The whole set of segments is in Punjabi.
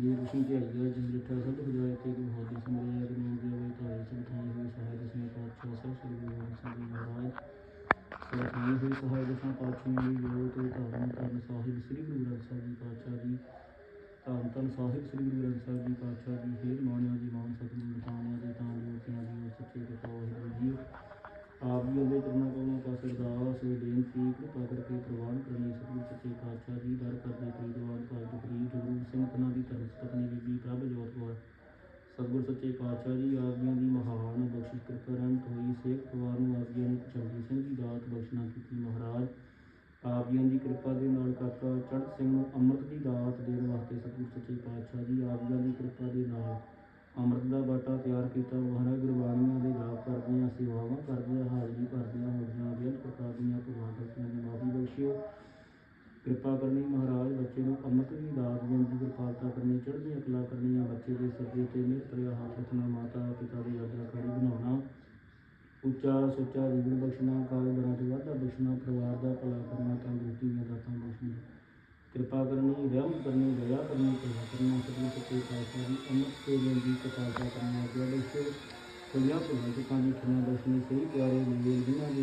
रियलेशन के अगला जनरेटर सब लिख जाए थे कि बहुत ही समझ आया कि मैं जो है तो ऐसे थाने हुई सहाय जिसमें पाँच छः सबसे महाराज थाने हुई सहाय जिसमें पाँच छः मिली जो तो धर्म धर्म साहिब श्री गुरु ग्रंथ साहब जी पातशाह जी धन धन साहिब श्री गुरु ग्रंथ साहब जी पातशाह जी हे मानिया जी मान सतगुरु थानिया जी तान मूर्तियाँ जी सच्चे कृपा वाहिगुरु जी ਆਪ ਜੀ ਦੇ ਚਰਨਾਂ ਕੋਲੋਂ ਪਾਸ ਅਰਦਾਸ ਬੇਨਤੀ, ਕਿਰਪਾ ਕਰਕੇ ਪ੍ਰਵਾਨ ਕਰਨੀ, ਸਤਿਗੁਰ ਸੱਚੇ ਪਾਤਸ਼ਾਹ ਜੀ, ਦਰ ਕਰਦਾ ਸਤਿਗੁਰ ਸੱਚੇ ਪਾਤਸ਼ਾਹ ਜੀ ਆਪ ਜੀਆਂ ਦੀ ਮਹਾਨ ਬਖਸ਼ਿਸ਼ ਕਿਰਪਾ ਰਹਿਮਤ ਹੋਈ ਸੇਖ ਪਰਿਵਾਰ ਨੂੰ ਆਪ ਜੀਆਂ ਚੰਗੀ ਸਿੰਘ ਦੀ ਦਾਤ ਬਖਸ਼ਣਾ ਕੀਤੀ ਮਹਾਰਾਜ। ਆਪ ਜੀਆਂ ਦੀ ਕਿਰਪਾ ਦੇ ਨਾਲ ਕਾਕਾ ਚੜ੍ਹ ਸਿੰਘ ਨੂੰ ਅੰਮ੍ਰਿਤ ਦੀ ਦਾਤ ਦੇਣ ਵਾਸਤੇ ਸਤਿਗੁਰ ਸੱਚੇ ਪਾਤਸ਼ਾਹ ਜੀ, ਆਪ ਜੀਆਂ ਦੀ ਕਿਰਪਾ ਦੇ ਨਾਲ ਅੰਮ੍ਰਿਤ ਦਾ ਬਾਟਾ ਤਿਆਰ ਕੀਤਾ। ਮਹਾਰਾਜ ਗੁਰਬਾਣੀਆਂ ਦੇ ਜਾਪ ਕਰਦੀਆਂ ਸੇਵਾਵਾਂ ਕਰਦੀਆਂ ਹਾਜ਼ਰੀ ਭਰਦੀਆਂ ਹੋਈਆਂ ਬੇਅੰਤ ਪ੍ਰਕਾਰ ਦੀਆਂ ਭਗਵਾਨ ਗਲਤੀਆਂ ਦੀ ਮਾਫੀ ਬਖਸ਼ਿਓ। ਕਿਰਪਾ ਕਰਨੀ ਮਹਾਰਾਜ, ਬੱਚੇ ਨੂੰ ਅੰਮ੍ਰਿਤ ਦੀ ਦਾਤ ਦੇਣ ਦੀ ਕਿਰਪਾਲਤਾ ਕਰਨੀ, ਚੜ੍ਹਦੀਆਂ ਕਲਾ ਕਰਨੀਆਂ, ਬੱਚੇ ਦੇ ਸਿਰ ਦੇ ਮਿਹਰ ਭਰਿਆ ਹੱਥ ਰੱਖਣਾ, ਮਾਤਾ ਪਿਤਾ ਦੀ ਆਗਿਆਕਾਰੀ ਬਣਾਉਣਾ, ਉੱਚਾ ਸੁੱਚਾ ਜੀਵਨ ਬਖਸ਼ਣਾ, ਕਾਲ ਬਰਾਂ ਵਾਧਾ ਬਖਸ਼ਣਾ, ਪਰਿਵਾਰ ਦਾ ਭਲਾ ਕਰਨਾ, ਤੰਦਰੁਸਤੀ ਦੀਆਂ ਦਾਤਾਂ ਬਖਸ਼ਣਾ। ਕਿਰਪਾ ਕਰਨੀ, ਰਹਿਮ ਕਰਨੀ, ਦਇਆ ਕਰਨੀ ਕਿਰਪਾ ਕਰਨਾ, ਸਤਿਗੁਰ ਸੱਚੇ ਪਾਤਸ਼ਾਹ ਦੀ ਅੰਮ੍ਰਿਤ ਤੇ ਜਨ ਦੀ ਕਿਰਪਾਲਤਾ ਕਰਨਾ ਅਗਿਆ ਬਖਸ਼ੋ। ਖੁੱਲਿਆ ਭੁੱਲਾਂ ਚੁੱਕਾਂ ਖਿਮਾ ਬਖਸ਼ਣੀ, ਸਹੀ ਪਿਆਰੇ ਮਿਲੇ ਜਿਨ੍ਹਾਂ ਦੀ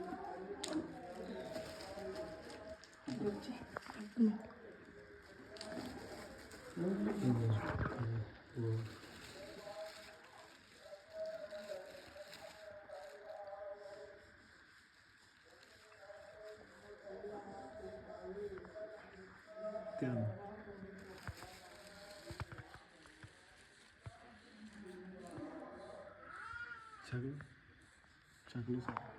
뭐지? 잠깐만. 뺨. 작은 작은 사